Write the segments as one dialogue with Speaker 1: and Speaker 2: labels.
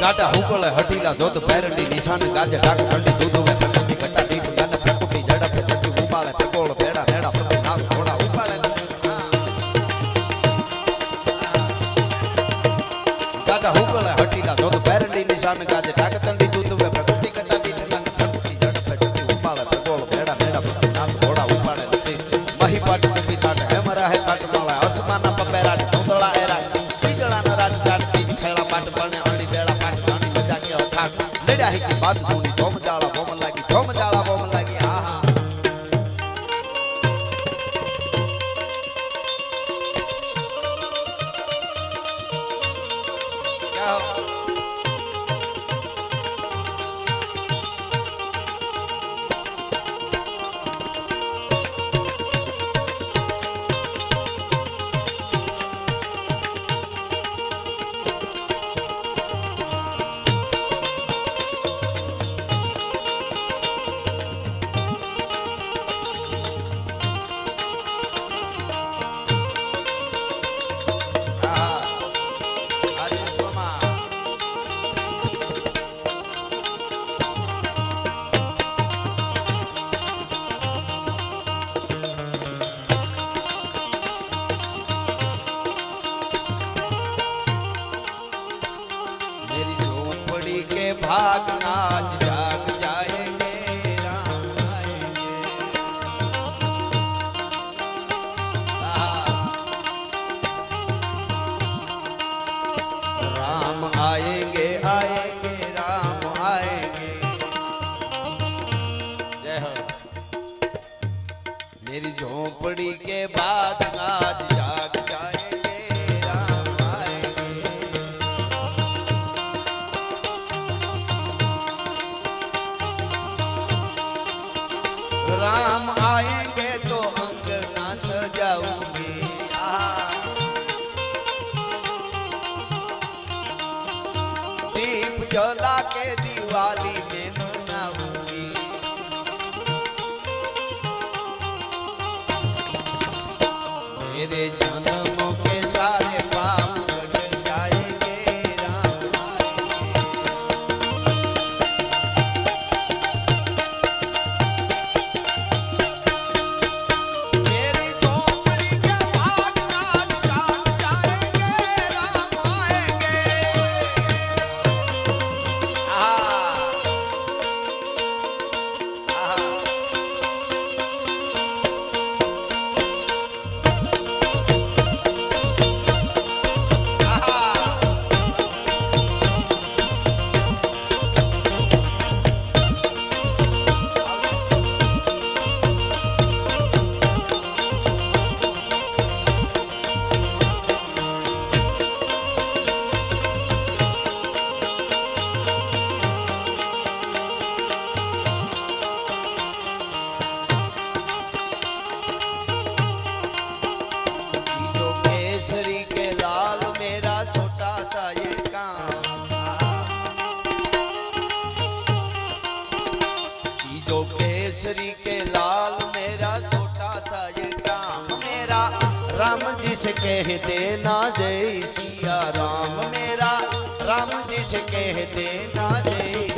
Speaker 1: ગાડા હુકળે, હટીલા જોત પેરડી નિશાન ગાજે ડાક ઠંડી, દૂધ વે પ્રકૃતિ કટા દીઠ ગાને પ્રકૃતિ જડા પ્રકૃતિ ઉપાળે પ્રકોળ પેડા પેડા પ્રભુ નાગ, ઘોડા ઉપાળે ગાડા હુકળે, હટીલા જોત પેરડી નિશાન ગાજે Pato মেরে জানা राम जिस कह ना जय सिया राम मेरा राम जिस कह ना जय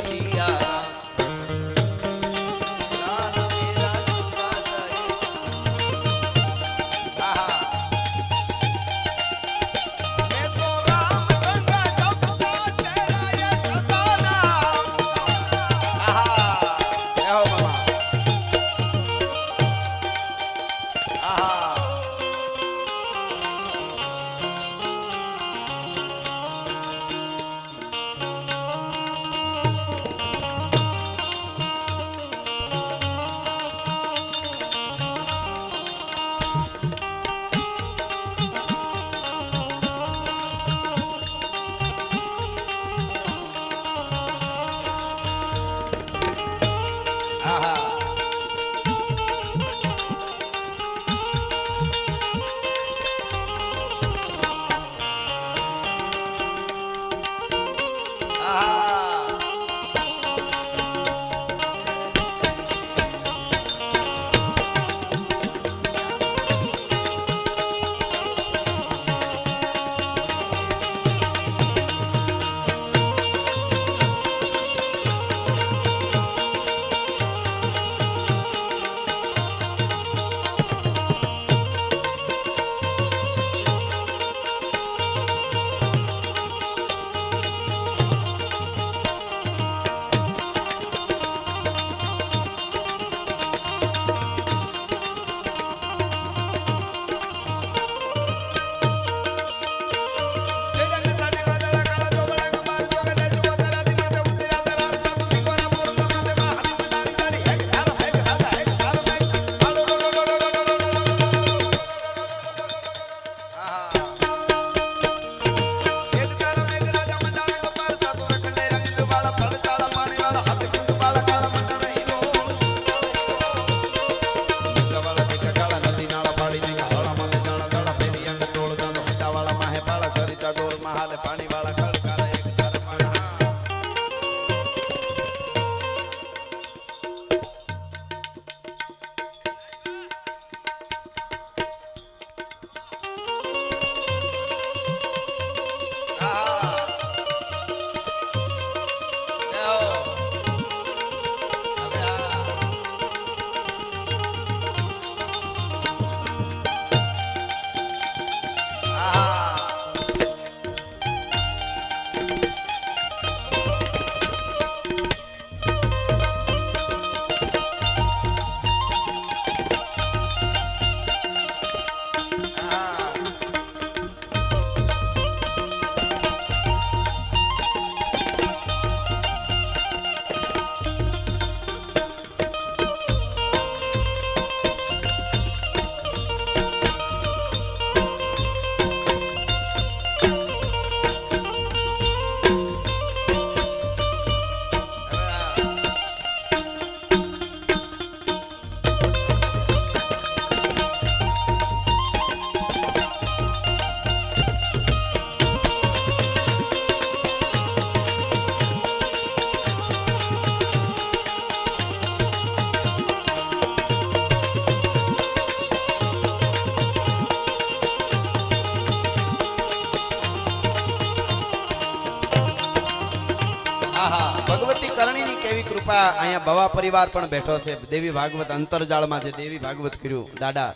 Speaker 1: કૃપા અહીંયા બવા પરિવાર પણ બેઠો છે. દેવી ભાગવત અંતરજાળમાં જે દેવી ભાગવત કર્યું, દાદા,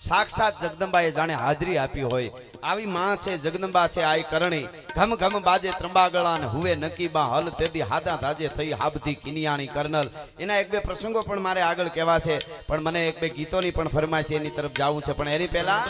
Speaker 1: સાક્ષાત જગદંબાએ જાણે હાજરી આપી હોય. આવી માં છે, જગદંબા છે આઈ કરણી. ઘમ ઘમ બાજે ત્રંબાગળા અને હુવે નકીબા હલ તેદી હાદા ધાજે થઈ હાબધી કિનિયાણી કર્નલ. એના એક બે પ્રસંગો પણ મારે આગળ કહેવા છે. પણ મને એક બે ગીતોની પણ ફરમાય છે, એની તરફ જવું છે. પણ એની પહેલા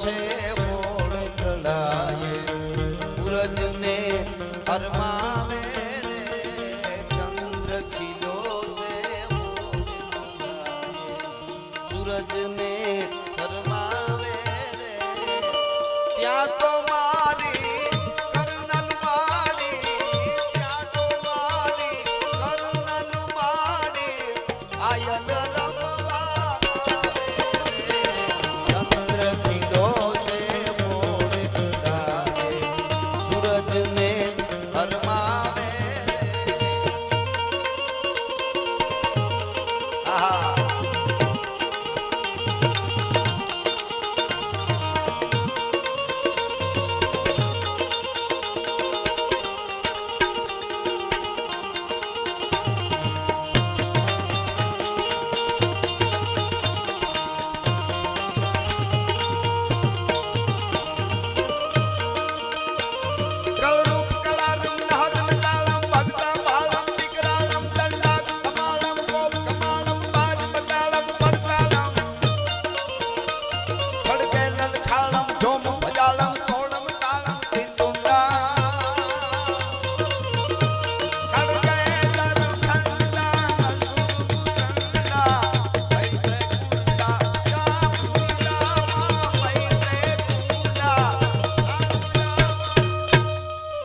Speaker 1: છે ઓળખડાએ પૂરજને હરમાવે રે ચંદ્ર ખીલો છે સૂરજને હરમાવે રે ત્યાં તો